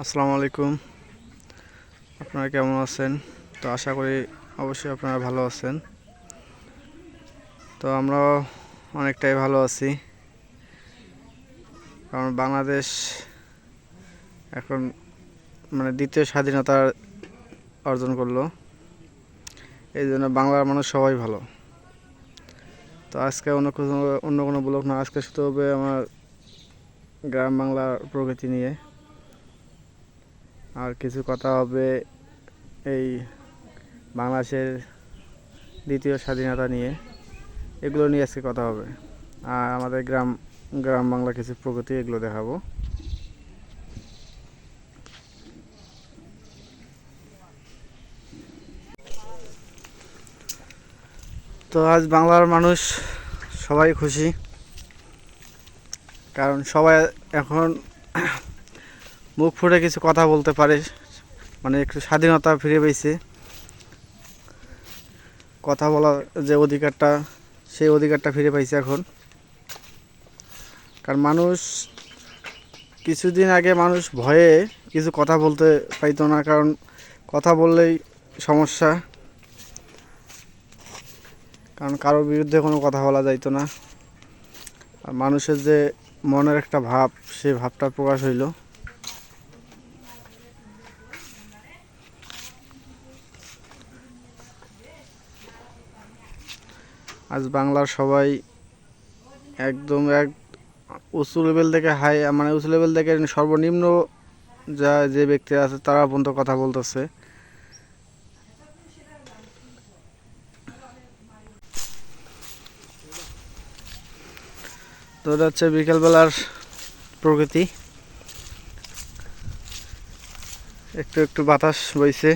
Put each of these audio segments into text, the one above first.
আসসালামু আলাইকুম। আপনারা কেমন আছেন? তো আশা করি অবশ্যই আপনারা ভালো আছেন। তো আমরাও অনেকটাই ভালো আছি। কারণ বাংলাদেশ এখন মানে দ্বিতীয় স্বাধীনতা অর্জন করল। এই জন্য বাংলার মানুষ সবাই ভালো। তো আজকে অন্য কোনো অন্য কোনো ব্লগ না, আজকে শুধু হবে আমার গ্রাম বাংলার প্রকৃতি নিয়ে। আর কিছু কথা হবে এই বাংলাদেশের দ্বিতীয় স্বাধীনতা নিয়ে। এগুলো নিয়ে আজকে কথা হবে। আর আমাদের গ্রাম গ্রাম বাংলা কিছু প্রকৃতি এগুলো দেখাবো। তো আজ বাংলার মানুষ সবাই খুশি, কারণ সবাই এখন মুখ ফুটে কিছু কথা বলতে পারে মানে একটু স্বাধীনতা ফিরে পেয়েছে। কথা বলার যে অধিকারটা, সেই অধিকারটা ফিরে পাইছে এখন। কারণ মানুষ, কিছুদিন আগে মানুষ ভয়ে কিছু কথা বলতে পাইতো না, কারণ কথা বললেই সমস্যা। কারণ কারোর বিরুদ্ধে কোনো কথা বলা যাইতো না। আর মানুষের যে মনের একটা ভাব সেই ভাবটা প্রকাশ হইল। আজ বাংলার সবাই একদম এক উঁচু লেভেল থেকে হাই মানে উঁচু লেভেল থেকে সর্বনিম্ন যা যে ব্যক্তি আছে, তারা পর্যন্ত কথা বলতেছে। তো এটা হচ্ছে বিকেলবেলার প্রকৃতি। একটু একটু বাতাস বইছে।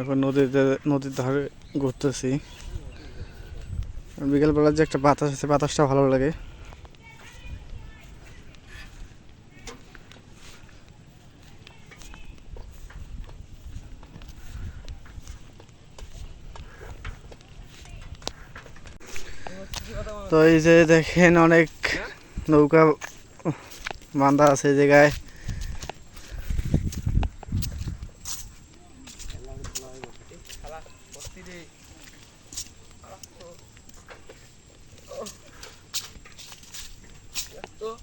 এখন নদীতে, নদীর ধারে ঘুরতেছি। বিকেলবেলার যে একটা বাতাস আছে, বাতাসটা ভালো লাগে। তো এই যে দেখেন অনেক নৌকা বান্ধা আছে জায়গায়। 呃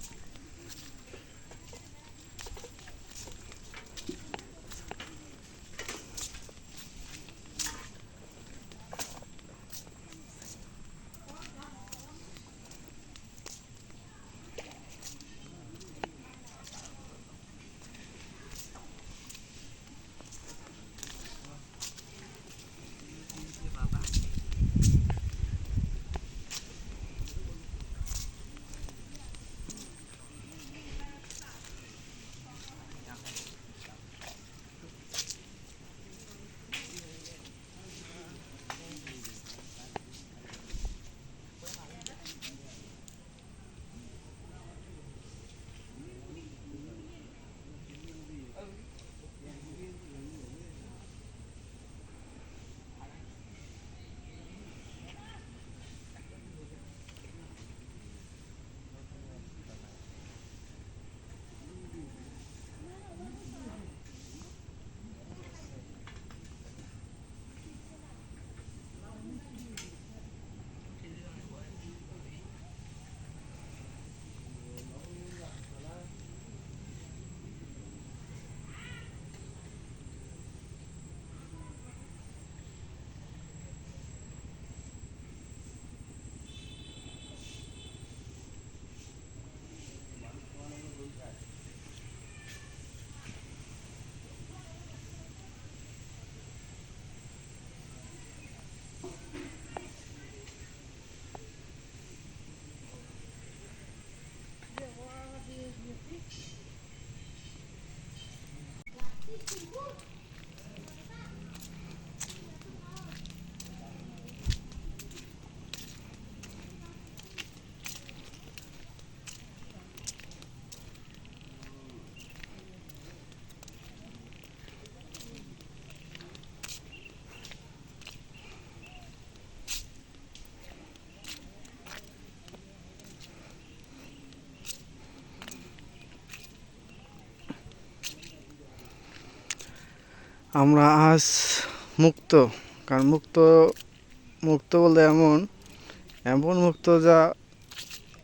আমরা আজ মুক্ত, কারণ মুক্ত মুক্ত বলতে এমন এমন মুক্ত যা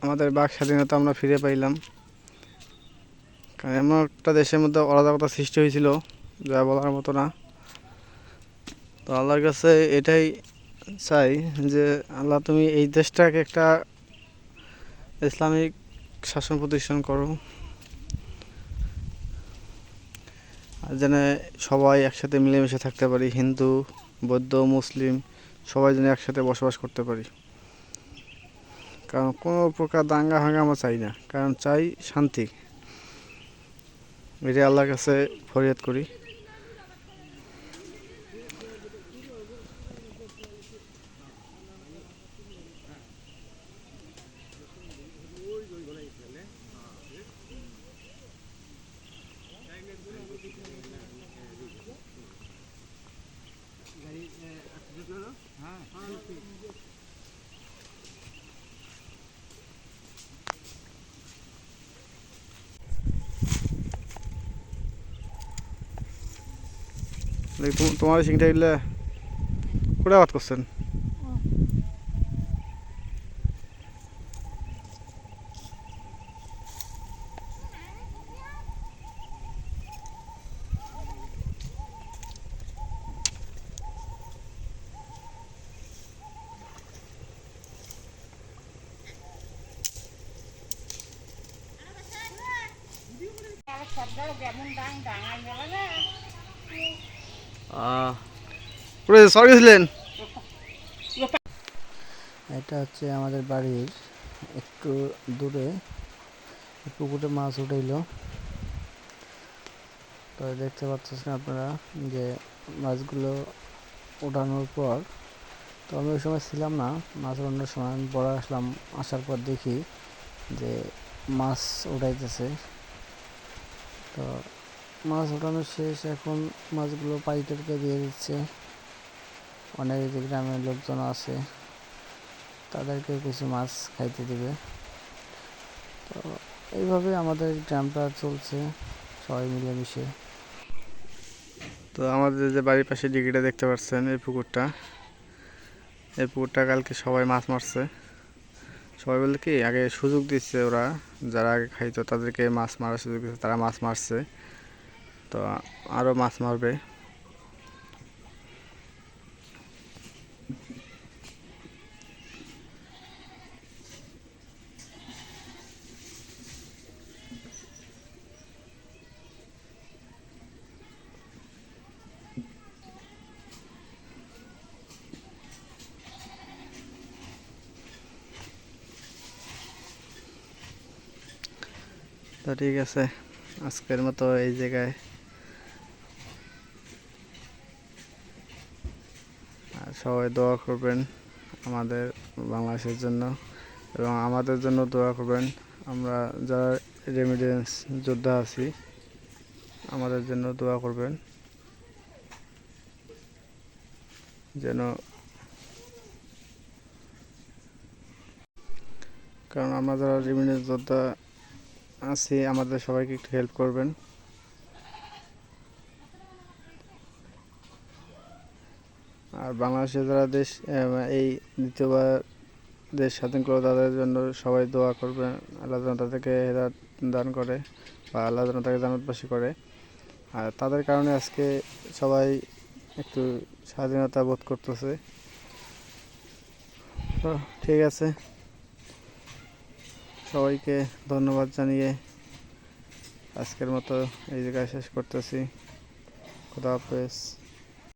আমাদের বাক স্বাধীনতা আমরা ফিরে পাইলাম। কারণ এমন একটা দেশের মধ্যে অরাজকতা সৃষ্টি হয়েছিল, যা বলার মতো না। তো আল্লাহর কাছে এটাই চাই যে, আল্লাহ তুমি এই দেশটাকে একটা ইসলামিক শাসন প্রতিষ্ঠান করো আর যেন সবাই একসাথে মিলেমিশে থাকতে পারি, হিন্দু, বৌদ্ধ, মুসলিম, সবাই যেন একসাথে বসবাস করতে পারি। কারণ কোনো প্রকার দাঙ্গা হাঙ্গামা চাই না, কারণ চাই শান্তি। এটাই আল্লাহর কাছে ফরিয়াদ করি। দেখি তোম- তোমার সিংটা গেলে কোথায় আবাদ করছেন কোথায় এটা হচ্ছে আমাদের বাড়ির, একটু দূরে, পুকুরে মাছ উঠাইলো। তো দেখতে পাচ্ছেন আপনারা যে মাছগুলো ওঠানোর পর, তো আমি ওই সময় ছিলাম না, মাছ ওঠানোর সময় আমি বড় আসলাম, আসার পর দেখি যে মাছ উঠাইতেছে। তো মাছ ওঠানো শেষ, এখন মাছগুলো পাইকারকে দিয়ে দিচ্ছে। অনেক যে গ্রামের লোকজন আছে তাদেরকে কিছু মাছ খাইতে দিবে। তো এইভাবে আমাদের গ্রামটা চলছে, সবাই মিলেমিশে। তো আমাদের যে বাড়ির পাশে ডিগ্রিটা দেখতে পাচ্ছেন, এই পুকুরটা। এই পুকুরটা কালকে সবাই মাছ মারছে। সবাই বলতে কি, আগে সুযোগ দিচ্ছে ওরা, যারা আগে খাইতো তাদেরকে মাছ মারার সুযোগ দিচ্ছে তারা মাছ মারছে। তো আরও মাছ মারবে। তো ঠিক আছে আজকের মতো এই জায়গায়। সবাই দোয়া করবেন আমাদের বাংলাদেশের জন্য এবং আমাদের জন্য দোয়া করবেন। আমরা যারা রেমিডেন্স যোদ্ধা আছি, আমাদের জন্য দোয়া করবেন। যেন কারণ আমরা যারা রেমিডেন্স যোদ্ধা আছি, আমাদের সবাইকে একটু হেল্প করবেন। আর বাংলাদেশে যারা দেশ এই দ্বিতীয়বার দেশ স্বাধীন করল, তাদের জন্য সবাই দোয়া করবে আল্লাহ যেন তাদেরকে হেদায়ত দান করে বা আল্লাহ যেন তাকে জান্নাতবাসী করে। আর তাদের কারণে আজকে সবাই একটু স্বাধীনতা বোধ করতেছে। তো ঠিক আছে। সবাইকে ধন্যবাদ জানিয়ে আজকের মতো এই জায়গায় শেষ করতেছি। খুদা হাফেজ।